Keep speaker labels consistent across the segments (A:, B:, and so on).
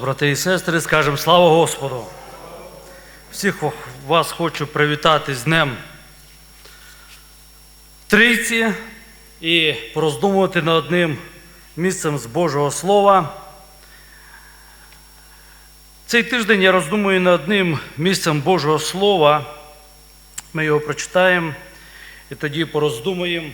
A: брати і сестри, скажемо слава Господу. Всіх вас хочу привітати з Днем Трійці і пороздумувати над одним місцем з Божого Слова. Цей тиждень я роздумую над одним місцем Божого Слова. Ми його прочитаємо і тоді пороздумуємо.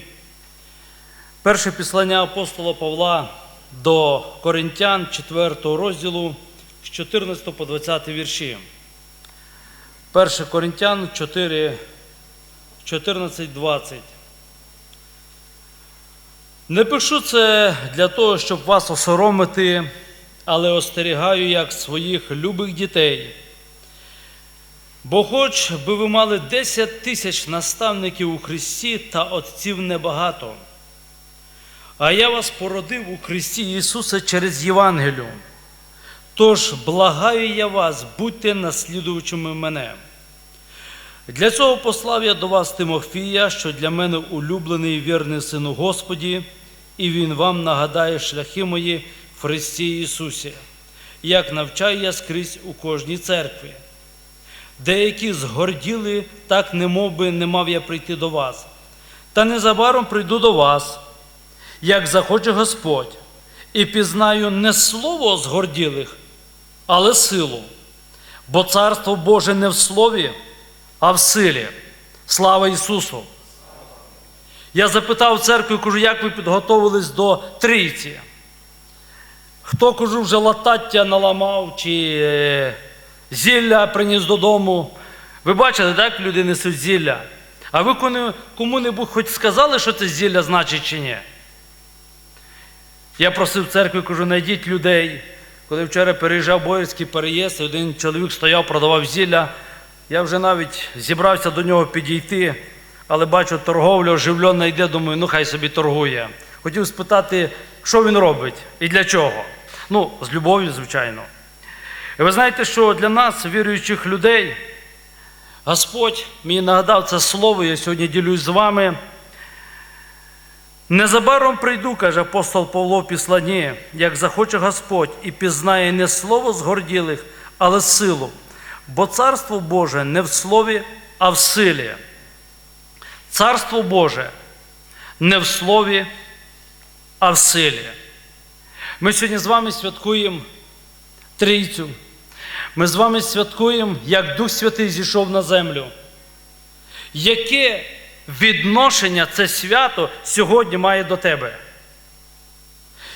A: Перше післання апостола Павла до Коринтян 4 розділу з 14 по 20 вірші. 1 Коринтян 4, 14, 20. Не пишу це для того, щоб вас осоромити, але остерігаю як своїх любих дітей. Бо хоч би ви мали 10 тисяч наставників у Христі та отців небагато. А я вас породив у Христі Ісуса через Євангелію. Тож благаю я вас, будьте наслідувачами мене. Для цього послав я до вас Тимофія, що для мене улюблений і вірний син у Господі, і він вам нагадає шляхи мої в Христі Ісусі, як навчаю я скрізь у кожній церкві. Деякі згорділи, так немов би не мав я прийти до вас. Та незабаром прийду до вас, як захоче Господь, і пізнаю не слово згорділих, але силу. Бо Царство Боже не в слові, а в силі. Слава Ісусу! Я запитав церкву, кажу, як ви підготовились до трійці? Хто кажу, вже латаття наламав чи е, зілля приніс додому? Ви бачили, так люди несуть зілля? А ви кому-небудь хоч сказали, що це зілля значить чи ні? Я просив в церкві, кажу, знайдіть людей. Коли вчора переїжджав Боярський переїзд, один чоловік стояв, продавав зілля. Я вже навіть зібрався до нього підійти, але бачу, торговля оживлена йде, думаю, ну хай собі торгує. Хотів спитати, що він робить і для чого. Ну, з любов'ю, звичайно. І ви знаєте, що для нас, віруючих людей, Господь мені нагадав це слово, я сьогодні ділюсь з вами. Незабаром прийду, каже апостол Павло в як захоче Господь, і пізнає не слово згорділих, але силу. Бо Царство Боже не в слові, а в силі. Царство Боже не в слові, а в силі. Ми сьогодні з вами святкуємо Трійцю. Ми з вами святкуємо, як Дух Святий зійшов на землю. Яке відношення це свято сьогодні має до тебе?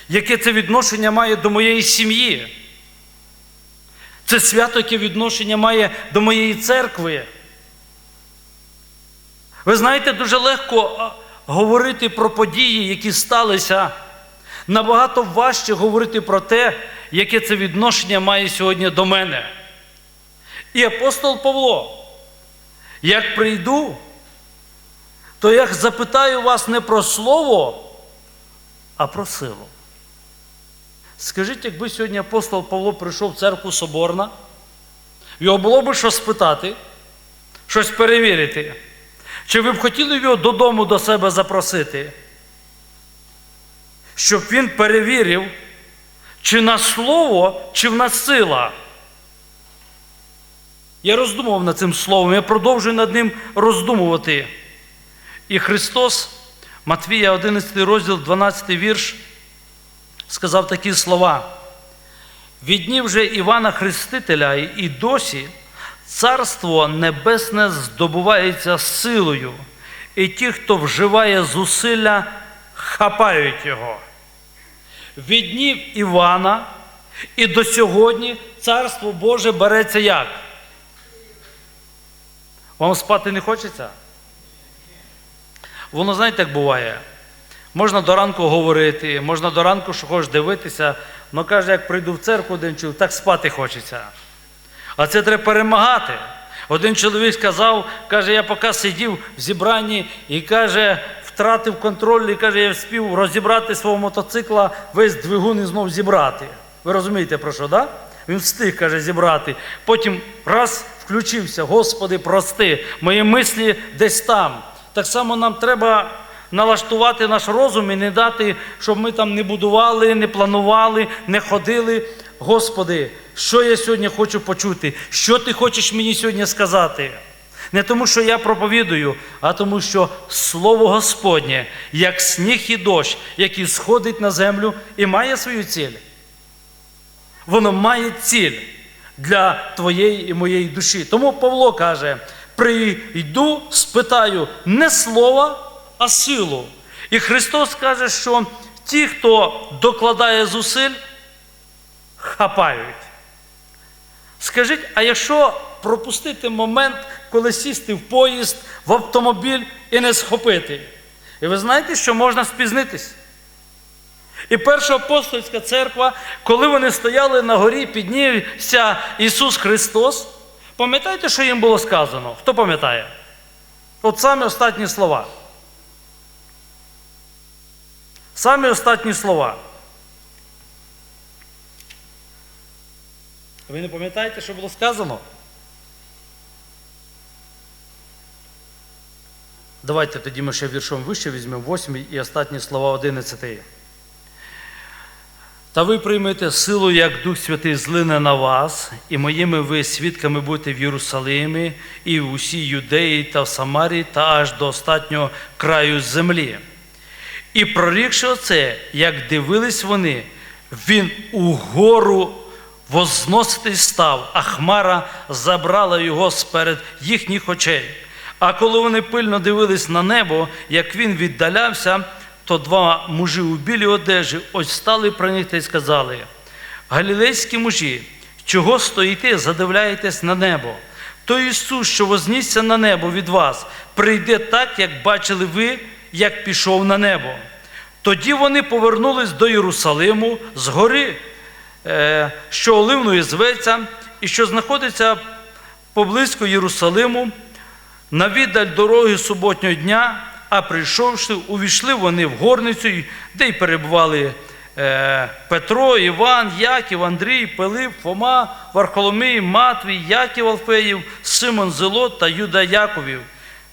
A: Яке це відношення має до моєї сім'ї? Це свято, яке відношення має до моєї церкви. Ви знаєте, дуже легко говорити про події, які сталися. Набагато важче говорити про те, яке це відношення має сьогодні до мене. І апостол Павло, як прийду, то я запитаю вас не про слово, а про силу. Скажіть, якби сьогодні апостол Павло прийшов в церкву Соборна, його було б що спитати, щось перевірити. Чи ви б хотіли його додому до себе запросити? Щоб він перевірив, чи на слово, чи в нас сила. Я роздумував над цим словом, я продовжую над ним роздумувати. І Христос, Матвія, 11 розділ, 12 вірш, сказав такі слова. Від днів же Івана Хрестителя і досі Царство Небесне здобувається силою, і ті, хто вживає зусилля, хапають його. Від днів Івана і до сьогодні Царство Боже береться як? Вам спати не хочеться? Воно, знаєте, як буває. Можна до ранку говорити, можна до ранку, що хочеш дивитися, але каже, як прийду в церкву один чоловік, так спати хочеться. А це треба перемагати. Один чоловік сказав, каже, я поки сидів в зібранні і каже, втратив контроль, і каже, я вспів розібрати свого мотоцикла, весь двигун і знов зібрати. Ви розумієте про що? Да? Він встиг, каже, зібрати. Потім раз включився, Господи, прости, мої мислі десь там. Так само нам треба налаштувати наш розум і не дати, щоб ми там не будували, не планували, не ходили, Господи, що я сьогодні хочу почути? Що ти хочеш мені сьогодні сказати? Не тому, що я проповідую, а тому, що Слово Господнє, як сніг і дощ, який сходить на землю і має свою ціль. Воно має ціль для твоєї і моєї душі. Тому Павло каже: прийду, спитаю не слова, а силу. І Христос каже, що ті, хто докладає зусиль, хапають. Скажіть, а якщо пропустити момент, коли сісти в поїзд, в автомобіль і не схопити? І ви знаєте, що можна спізнитись? І перша апостольська церква, коли вони стояли на горі, піднівся Ісус Христос. Пам'ятаєте, що їм було сказано? Хто пам'ятає? От самі останні слова. Самі останні слова. Ви не пам'ятаєте, що було сказано? Давайте тоді ми ще віршом вище візьмемо 8 і останні слова 11. Та ви приймете силу, як Дух Святий злине на вас, і моїми ви свідками будете в Єрусалимі, і в усій Юдеї та в Самарії, та аж до останнього краю землі. І прорікши оце, як дивились вони, він угору возноситись став, а хмара забрала його сперед їхніх очей. А коли вони пильно дивились на небо, як він віддалявся, то два мужі у білій одежі ось стали про них та й сказали: Галілейські мужі, чого стоїте, задивляєтесь на небо? То Ісус, що вознісся на небо від вас, прийде так, як бачили ви, як пішов на небо. Тоді вони повернулись до Єрусалиму з гори, е, що Оливної зветься, і що знаходиться поблизько Єрусалиму, на віддаль дороги суботнього дня, а прийшовши, увійшли вони в горницю, де й перебували е, Петро, Іван, Яків, Андрій, Пилип, Фома, Вархоломій, Матвій, Яків Алфеїв, Симон Зелот та Юда Яковів.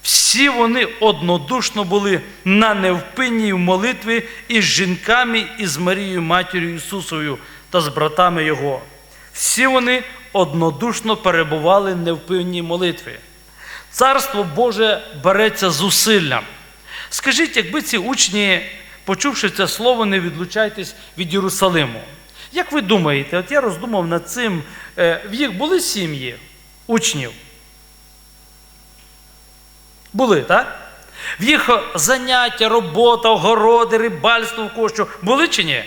A: Всі вони однодушно були на невпинній молитві із жінками, і з Марією, матір'ю Ісусовою та з братами Його. Всі вони однодушно перебували в невпинній молитві. Царство Боже береться зусиллям. Скажіть, якби ці учні, почувши це слово, не відлучайтесь від Єрусалиму. Як ви думаєте, от я роздумав над цим, е, в їх були сім'ї учнів? Були, так? В їх заняття, робота, огороди, рибальство кого були чи ні?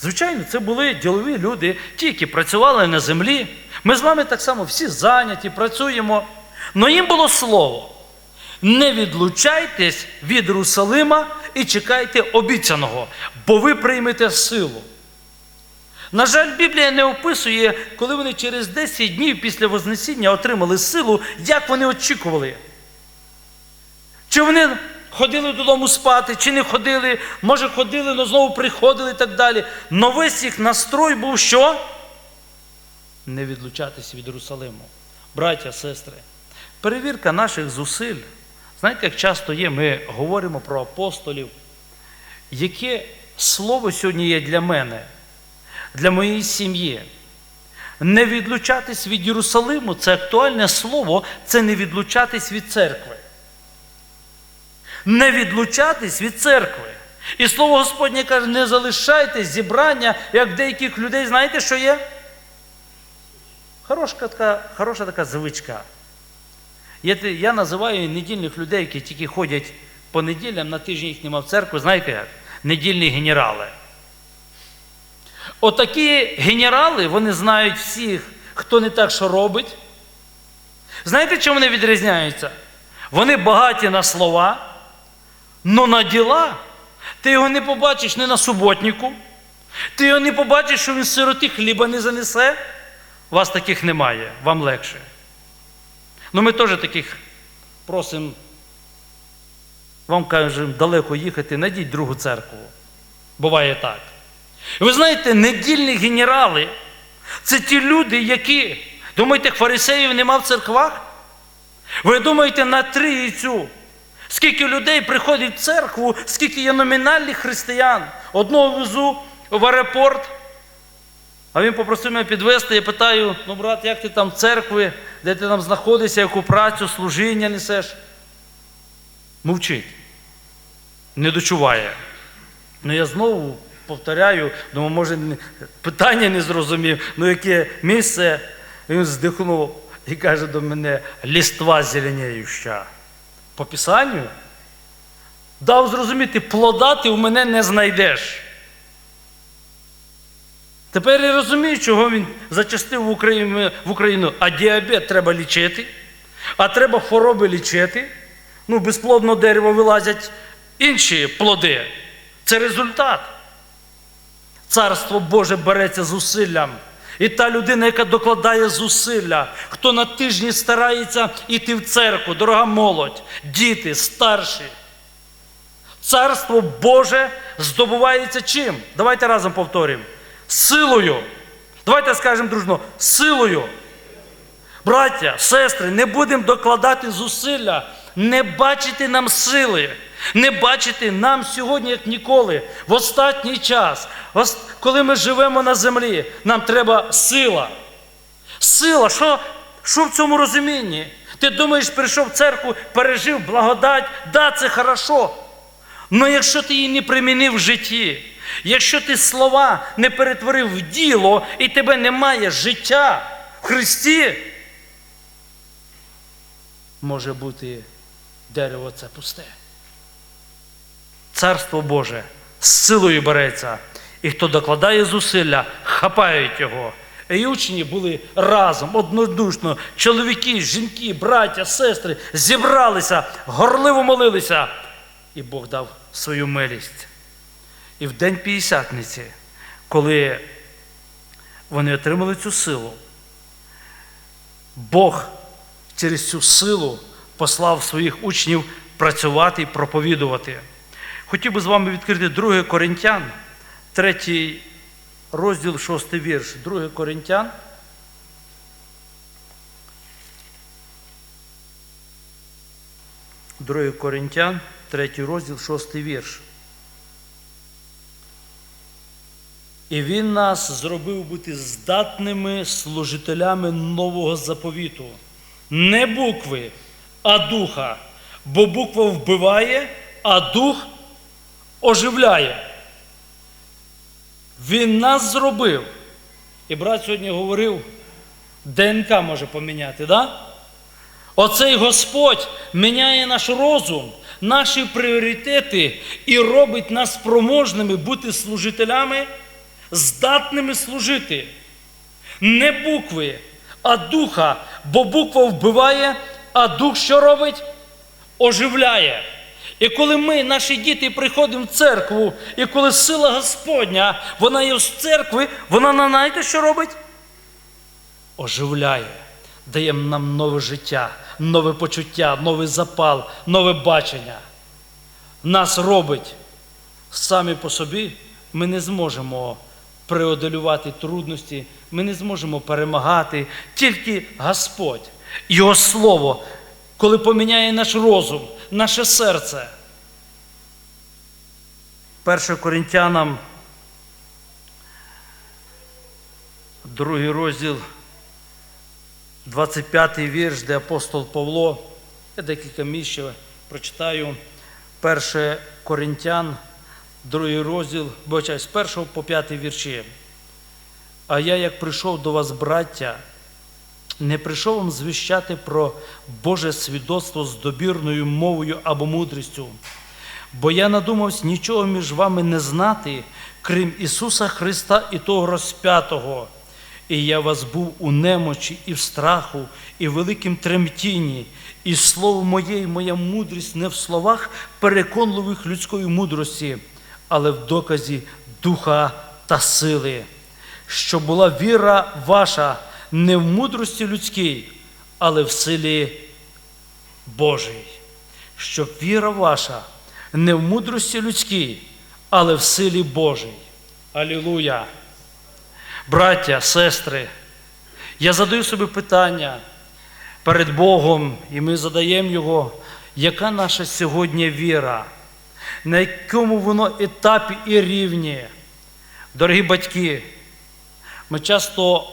A: Звичайно, це були ділові люди, ті, які працювали на землі. Ми з вами так само всі зайняті, працюємо. Но їм було слово. Не відлучайтесь від Єрусалима і чекайте обіцяного, бо ви приймете силу. На жаль, Біблія не описує, коли вони через 10 днів після Вознесіння отримали силу, як вони очікували. Чи вони ходили додому спати, чи не ходили, може ходили, але знову приходили і так далі. Но весь їх настрой був що? Не відлучатись від Єрусалиму. Браття, сестри, перевірка наших зусиль. Знаєте, як часто є, ми говоримо про апостолів, яке слово сьогодні є для мене, для моєї сім'ї. Не відлучатись від Єрусалиму це актуальне слово, це не відлучатись від церкви. Не відлучатись від церкви. І слово Господнє каже, не залишайте зібрання, як деяких людей, знаєте, що є? Хороша така, хороша така звичка. Я, називаю недільних людей, які тільки ходять по неділям, на тиждень їх нема в церкву, знаєте як? Недільні генерали. Отакі генерали, вони знають всіх, хто не так, що робить. Знаєте, чому вони відрізняються? Вони багаті на слова, але на діла ти його не побачиш не на суботнику, ти його не побачиш, що він сироти хліба не занесе. Вас таких немає, вам легше. Ну ми теж таких просимо, вам кажемо, далеко їхати, найдіть другу церкву. Буває так. Ви знаєте, недільні генерали це ті люди, які, думаєте, фарисеїв нема в церквах? Ви думаєте, на трійцю, скільки людей приходить в церкву, скільки є номінальних християн. Одного везу в аеропорт, А він попросив мене підвести, я питаю, ну, брат, як ти там в церкві, де ти там знаходишся, яку працю, служіння несеш? Мовчить. Не дочуває. Ну я знову повторяю, думаю, може, питання не зрозумів, ну яке місце, він здихнув і каже до мене, ліства зеленіюща. По Писанню дав зрозуміти, плода ти у мене не знайдеш. Тепер я розумію, чого він зачастив в Україну, в Україну. А діабет треба лічити, а треба хвороби лічити. Ну, безплодно дерево вилазять інші плоди. Це результат. Царство Боже береться зусиллям. І та людина, яка докладає зусилля, хто на тижні старається йти в церкву, дорога молодь, діти, старші. Царство Боже здобувається чим? Давайте разом повторимо. Силою. Давайте скажемо дружно, силою. Браття, сестри, не будемо докладати зусилля, не бачити нам сили, не бачити нам сьогодні, як ніколи, в останній час, коли ми живемо на землі, нам треба сила. Сила, що, що в цьому розумінні? Ти думаєш, прийшов в церкву, пережив благодать, да, це хорошо. Але якщо ти її не примінив в житті, якщо ти слова не перетворив в діло і тебе немає життя в Христі, може бути дерево це пусте. Царство Боже з силою береться, і хто докладає зусилля, хапають його. І учні були разом, однодушно, чоловіки, жінки, браття, сестри зібралися, горливо молилися, і Бог дав свою милість. І в день П'ятдесятниці, коли вони отримали цю силу, Бог через цю силу послав своїх учнів працювати і проповідувати. Хотів би з вами відкрити 2 Коринтян, 3 розділ, 6 вірш. 2 Коринтян. Другий Коринтян, 3 розділ, 6 вірш. І він нас зробив бути здатними служителями нового заповіту. Не букви, а духа. Бо буква вбиває, а дух оживляє. Він нас зробив. І брат сьогодні говорив, ДНК може поміняти, да? Оцей Господь міняє наш розум, наші пріоритети і робить нас спроможними бути служителями, здатними служити. Не букви, а духа, бо буква вбиває, а дух що робить? Оживляє. І коли ми, наші діти, приходимо в церкву, і коли сила Господня, вона є в церкві, вона на знаєте, що робить? Оживляє, дає нам нове життя, нове почуття, новий запал, нове бачення. Нас робить самі по собі, ми не зможемо преодолювати трудності, ми не зможемо перемагати. Тільки Господь, Його Слово, коли поміняє наш розум, наше серце. 1 Коринтянам, другий розділ, 25 вірш, де апостол Павло, я декілька місць прочитаю. 1 Коринтян, другий розділ, бачай, з 1 по 5 вірші. А я, як прийшов до вас, браття, не прийшов вам звіщати про Боже свідоцтво з добірною мовою або мудрістю, бо я надумався нічого між вами не знати, крім Ісуса Христа і того розп'ятого. І я вас був у немочі, і в страху, і в великім тремтінні, і слово моє, і моя мудрість не в словах переконливих людської мудрості, але в доказі духа та сили, що була віра ваша не в мудрості людській, але в силі Божій, щоб віра ваша не в мудрості людській, але в силі Божій. Алілуя! Браття, сестри, я задаю собі питання перед Богом, і ми задаємо його, яка наша сьогодні віра, на якому воно етапі і рівні. Дорогі батьки, Ми часто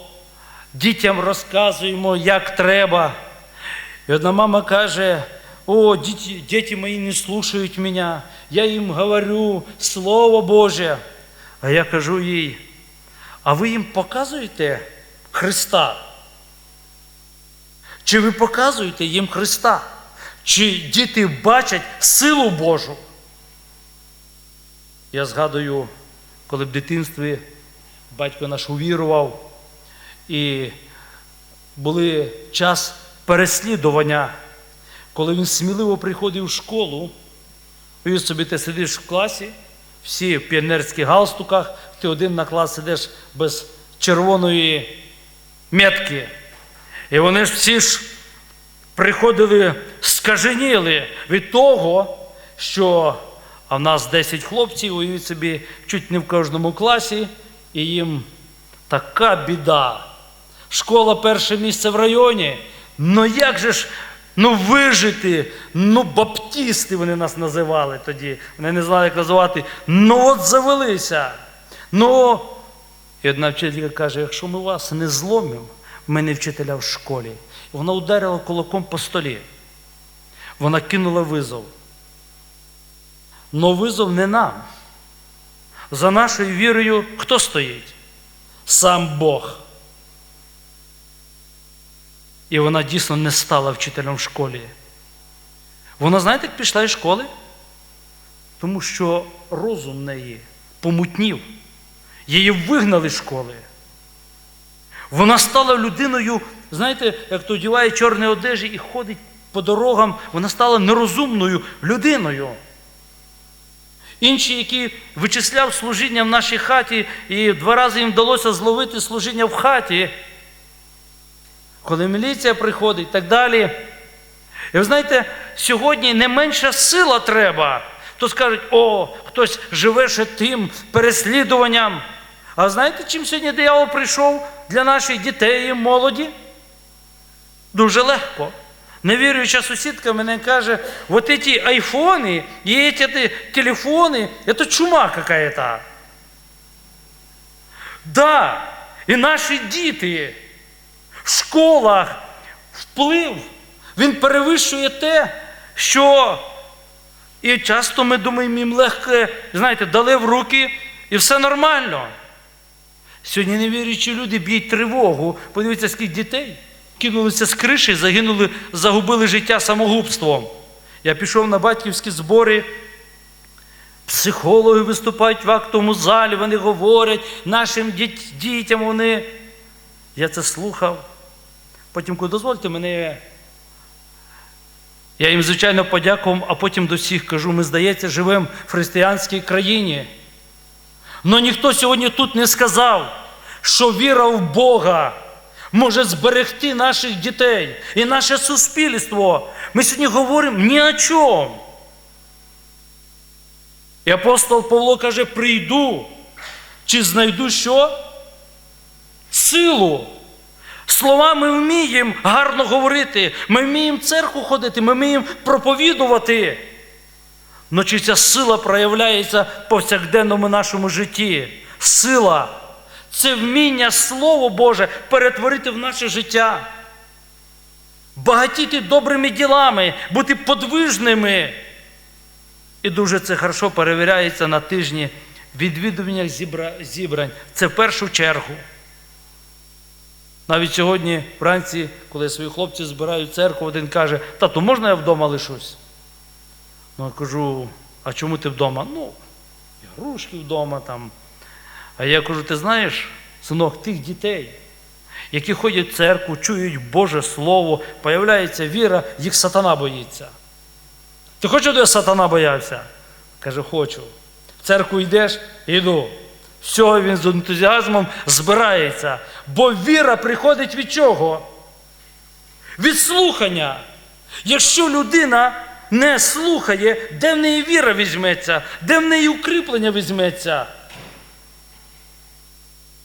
A: дітям розказуємо, як треба. І одна мама каже, о, діти, діти мої не слухають мене, я їм говорю Слово Боже. А я кажу їй, а ви їм показуєте Христа? Чи ви показуєте їм Христа? Чи діти бачать силу Божу? Я згадую, коли в дитинстві батько наш увірував, і були час переслідування, коли він сміливо приходив в школу, і собі ти сидиш в класі, всі в піонерських галстуках, ти один на клас сидиш без червоної метки. І вони ж всі ж приходили, скаженіли від того, що а в нас 10 хлопців, уявіть собі, чуть не в кожному класі, і їм така біда. Школа перше місце в районі. Ну як же ж ну вижити? Ну, баптісти вони нас називали тоді. Вони не знали, як називати. Ну от завелися. Ну, і одна вчителька каже: якщо ми вас не зломимо, ми не вчителя в школі. Вона ударила кулаком по столі. Вона кинула визов. Но визов не нам. За нашою вірою хто стоїть? Сам Бог. І вона дійсно не стала вчителем в школі. Вона, знаєте, як пішла із школи? Тому що розум неї помутнів. Її вигнали з школи. Вона стала людиною, знаєте, як то одягає чорні одежі і ходить по дорогам, вона стала нерозумною людиною. Інші, які вичисляв служіння в нашій хаті, і два рази їм вдалося зловити служіння в хаті, коли міліція приходить і так далі. І ви знаєте, сьогодні не менша сила треба. То скажуть, о, хтось живе ще тим переслідуванням. А знаєте, чим сьогодні диявол прийшов для наших дітей і молоді? Дуже легко. Невіруюча сусідка мене каже, вот эти айфоны и эти телефоны, это чума какая-то. Да, і наші діти в школах вплив, він перевищує те, що і часто ми думаємо, їм легко, знаєте, дали в руки і все нормально. Сьогодні невіруючі люди б'ють тривогу. Подивіться, скільки дітей кинулися з криші, загинули, загубили життя самогубством. Я пішов на батьківські збори. Психологи виступають в актовому залі, вони говорять нашим діт- дітям вони. Я це слухав. Потім, коли дозвольте, мене. Я їм, звичайно, подякував, а потім до всіх кажу, ми, здається, живемо в християнській країні. Но ніхто сьогодні тут не сказав, що віра в Бога може зберегти наших дітей і наше суспільство. Ми сьогодні говоримо ні о чому. І апостол Павло каже: прийду, чи знайду що? Силу. Слова ми вміємо гарно говорити, ми вміємо в церкву ходити, ми вміємо проповідувати. Но чи ця сила проявляється в повсякденному нашому житті? Сила це вміння Слово Боже перетворити в наше життя, багатіти добрими ділами, бути подвижними. І дуже це хорошо перевіряється на тижні відвідуваннях зібра- зібрань. Це в першу чергу. Навіть сьогодні, вранці, коли свої хлопці збирають церкву, один каже, тату, можна я вдома лишусь? Ну, я кажу, а чому ти вдома? Ну, ігрушки вдома там. А я кажу, ти знаєш, синок, тих дітей, які ходять в церкву, чують Боже Слово, появляється віра, їх сатана боїться. Ти хочеш, щоб я сатана боявся? Каже, хочу. В церкву йдеш, йду. Все, він з ентузіазмом збирається. Бо віра приходить від чого? Від слухання. Якщо людина не слухає, де в неї віра візьметься, де в неї укріплення візьметься.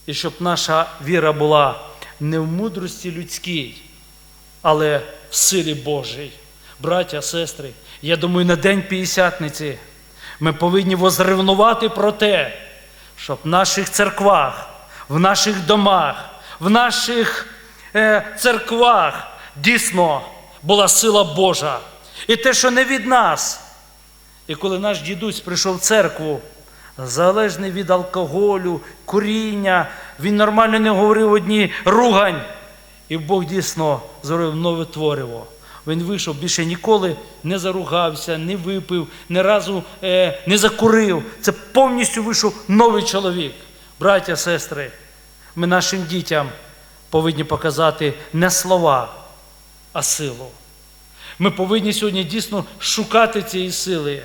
A: І щоб наша віра була не в мудрості людській, але в силі Божій. Браття, сестри, я думаю, на День П'ятдесятниці ми повинні возревнувати про те, щоб в наших церквах в наших домах, в наших е, церквах дійсно була сила Божа. І те, що не від нас. І коли наш дідусь прийшов в церкву, залежний від алкоголю, куріння, він нормально не говорив одні ругань. І Бог дійсно зробив нове твориво. Він вийшов, більше ніколи не заругався, не випив, ні разу е, не закурив. Це повністю вийшов новий чоловік. Браття, сестри, ми нашим дітям повинні показати не слова, а силу. Ми повинні сьогодні дійсно шукати цієї сили.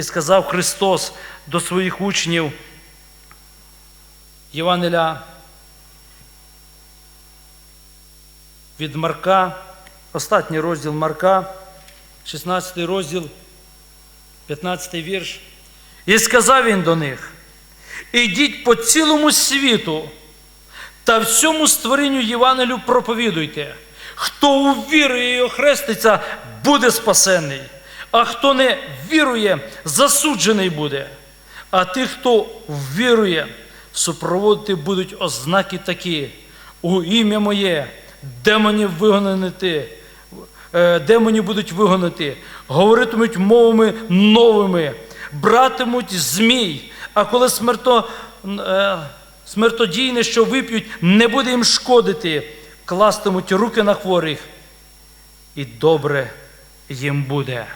A: І сказав Христос до своїх учнів Євангеля від Марка, останній розділ Марка, 16 розділ, 15 вірш. І сказав він до них: Ідіть по цілому світу та всьому створінню Євангелію проповідуйте. Хто увірує і охреститься, буде спасений, а хто не вірує, засуджений буде. А тих, хто вірує, супроводити будуть ознаки такі. У ім'я моє демонів вигонити, е, демонів будуть вигонити, говоритимуть мовами новими, братимуть змій, а коли смерто, е, смертодійне, що вип'ють, не буде їм шкодити, кластимуть руки на хворих, і добре їм буде.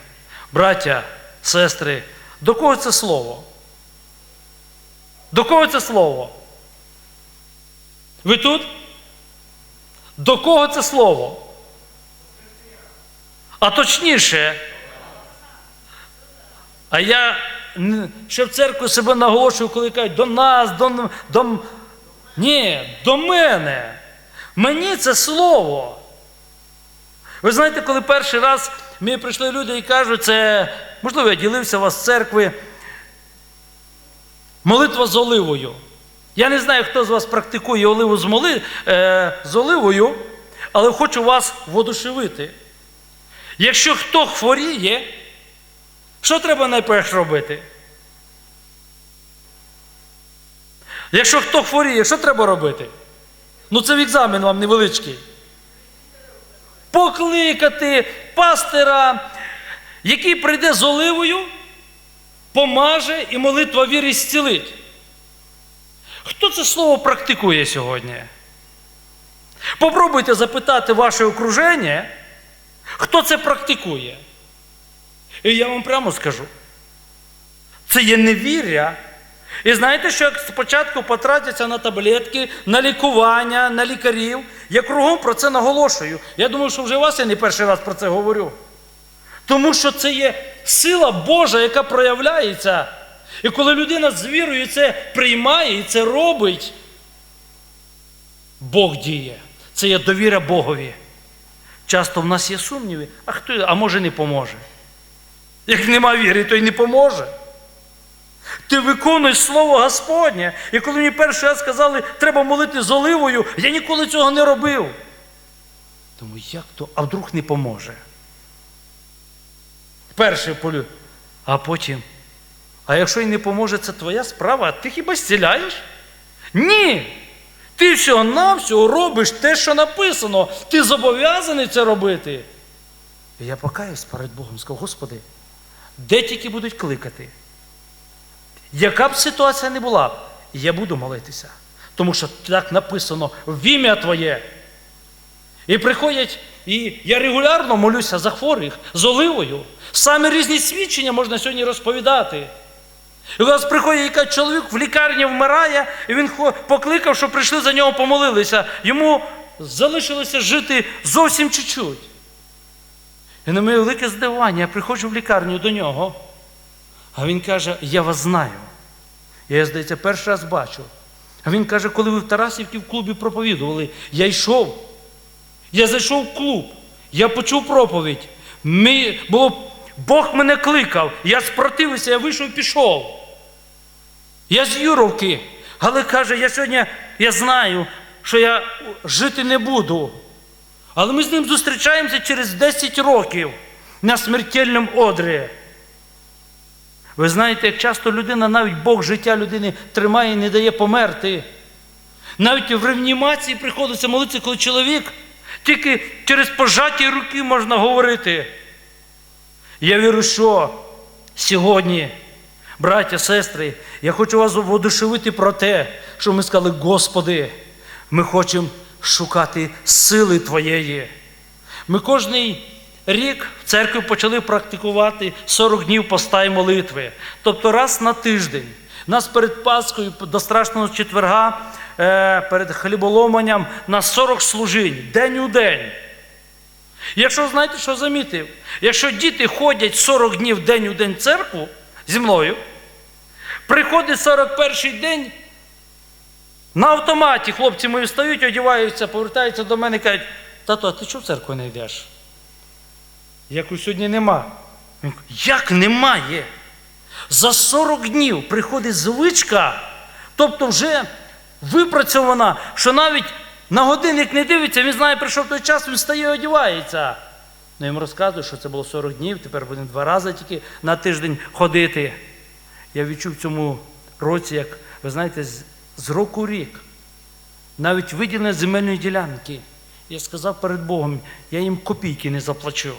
A: Браття, сестри, до кого це слово? До кого це слово? Ви тут? До кого це слово? А точніше, а я ще в церкві себе наголошую, коли кажуть, до нас, до, до... Ні, до мене. Мені це слово. Ви знаєте, коли перший раз мені прийшли люди і кажуть, це, можливо, я ділився у вас з церкви, молитва з оливою. Я не знаю, хто з вас практикує оливу з, моли, е, з оливою, але хочу вас водушевити. Якщо хто хворіє, що треба найперше робити? Якщо хто хворіє, що треба робити? Ну це в екзамен вам невеличкий. Покликати пастира, який прийде з оливою, помаже і молитва віри зцілить. Хто це слово практикує сьогодні? Попробуйте запитати ваше окруження, хто це практикує. І я вам прямо скажу. Це є невір'я. І знаєте, що як спочатку потратяться на таблетки, на лікування, на лікарів, я кругом про це наголошую. Я думаю, що вже вас я не перший раз про це говорю. Тому що це є сила Божа, яка проявляється. І коли людина з вірою це приймає і це робить, Бог діє. Це є довіра Богові. Часто в нас є сумніви, а хто, а може не поможе. Як нема віри, то й не поможе. Ти виконуєш слово Господнє. І коли мені перший раз сказали, треба молити з оливою, я ніколи цього не робив. Тому як то, а вдруг не поможе? Перший полю, а потім. А якщо й не поможе, це твоя справа, ти хіба зціляєш? Ні. Ти всього-навсього робиш те, що написано. Ти зобов'язаний це робити. І я покаюсь перед Богом, сказав, Господи, де тільки будуть кликати? Яка б ситуація не була, я буду молитися. Тому що так написано в ім'я Твоє. І приходять, і я регулярно молюся за хворих з оливою. Саме різні свідчення можна сьогодні розповідати. І у нас приходить якийсь чоловік в лікарні вмирає, і він покликав, щоб прийшли за нього помолилися. Йому залишилося жити зовсім чуть-чуть. І на моє велике здивування, я приходжу в лікарню до нього, а він каже: Я вас знаю. Я, здається, перший раз бачу. А він каже, коли ви в Тарасівці в клубі проповідували, я йшов. Я зайшов в клуб, я почув проповідь. Ми, було, Бог мене кликав, я спротивився, я вийшов і пішов. Я з Юровки. Але каже, я сьогодні я знаю, що я жити не буду. Але ми з ним зустрічаємося через 10 років на смертельному одрі. Ви знаєте, як часто людина, навіть Бог життя людини тримає і не дає померти. Навіть в реанімації приходиться молитися, коли чоловік тільки через пожаті руки можна говорити. Я вірю, що сьогодні, браття, сестри, я хочу вас воодушевити про те, що ми сказали, Господи, ми хочемо шукати сили Твоєї. Ми кожний рік в церкві почали практикувати 40 днів поста і молитви. Тобто раз на тиждень. Нас перед Пасхою до страшного четверга, е, перед хліболоманням на 40 служінь, день у день. Якщо знаєте, що замітив? Якщо діти ходять 40 днів день у день в церкву зі мною, приходить 41 день, на автоматі хлопці мої встають, одягаються, повертаються до мене і кажуть, тато, а ти чого в церкву не йдеш? Я кажу, сьогодні нема. Як немає? За 40 днів приходить звичка, тобто вже випрацьована, що навіть на годинник не дивиться, він знає, прийшов той час, він стає і одягається. Ну, йому розказую, що це було 40 днів, тепер будемо два рази тільки на тиждень ходити. Я відчув в цьому році, як ви знаєте, з, року рік, навіть виділення земельної ділянки. Я сказав перед Богом, я їм копійки не заплачу.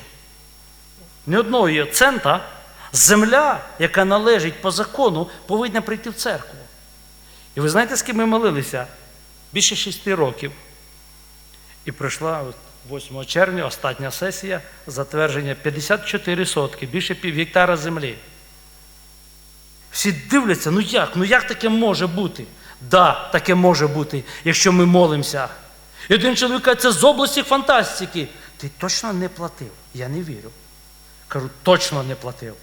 A: Ні одного є цента, земля, яка належить по закону, повинна прийти в церкву. І ви знаєте, з ким ми молилися? Більше шести років. І прийшла 8 червня остання сесія затвердження 54 сотки, більше пів гектара землі. Всі дивляться, ну як? Ну як таке може бути? Да, таке може бути, якщо ми молимося. І один чоловік каже, це з області фантастики. Ти точно не платив? Я не вірю. Кажу, точно не платив.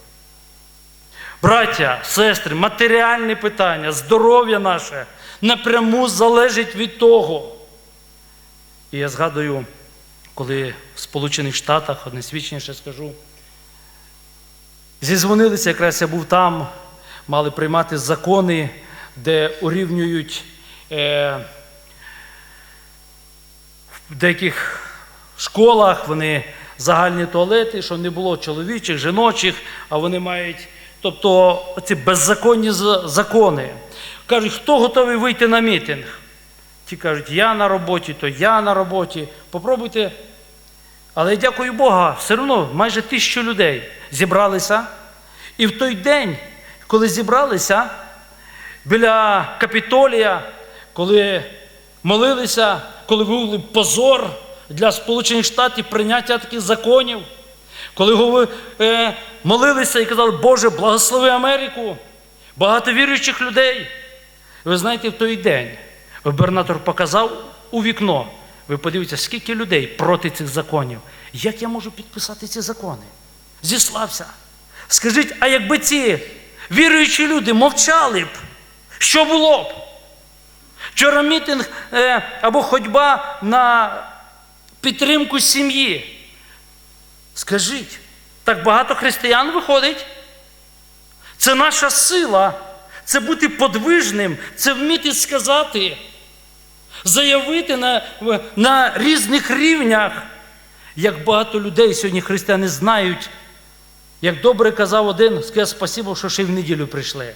A: Браття, сестри, матеріальні питання, здоров'я наше напряму залежить від того. І я згадую, коли в Сполучених Штатах, одне свідчення ще скажу, зізвонилися, якраз я був там, мали приймати закони, де урівнюють е, в деяких школах вони загальні туалети, що не було чоловічих, жіночих, а вони мають, тобто ці беззаконні закони. Кажуть, хто готовий вийти на мітинг? Ті кажуть, я на роботі, то я на роботі. Попробуйте. Але дякую Бога, все одно майже тисячу людей зібралися. І в той день, коли зібралися біля Капітолія, коли молилися, коли виявили позор для Сполучених Штатів прийняття таких законів, коли гови- е, молилися і казали, Боже, благослови Америку, багато віруючих людей. Ви знаєте, в той день губернатор показав у вікно. Ви подивіться, скільки людей проти цих законів. Як я можу підписати ці закони? Зіслався. Скажіть, а якби ці віруючі люди мовчали б, що було б? Вчора мітинг е, або ходьба на підтримку сім'ї. Скажіть, так багато християн виходить? Це наша сила, це бути подвижним, це вміти сказати, заявити на, на різних рівнях. Як багато людей сьогодні християни знають, як добре казав один, сказав спасибо, що ще й в неділю прийшли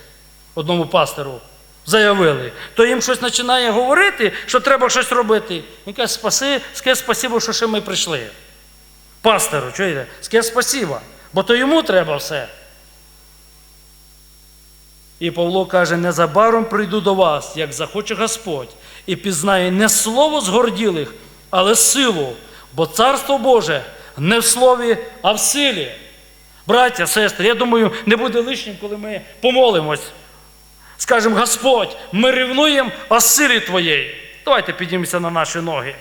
A: одному пастору. Заявили, то їм щось починає говорити, що треба щось робити. Він каже, спаси, скаже спасибо, що ще ми прийшли. Пастору, чуєте? Скаже спасибо, бо то йому треба все. І Павло каже: незабаром прийду до вас, як захоче Господь, і пізнає не слово згорділих, але силу, бо Царство Боже не в слові, а в силі. Браття, сестри, я думаю, не буде лишнім, коли ми помолимось. Скажемо, Господь, ми ревнуємо о силі Твоєї. Давайте піднімемося на наші ноги.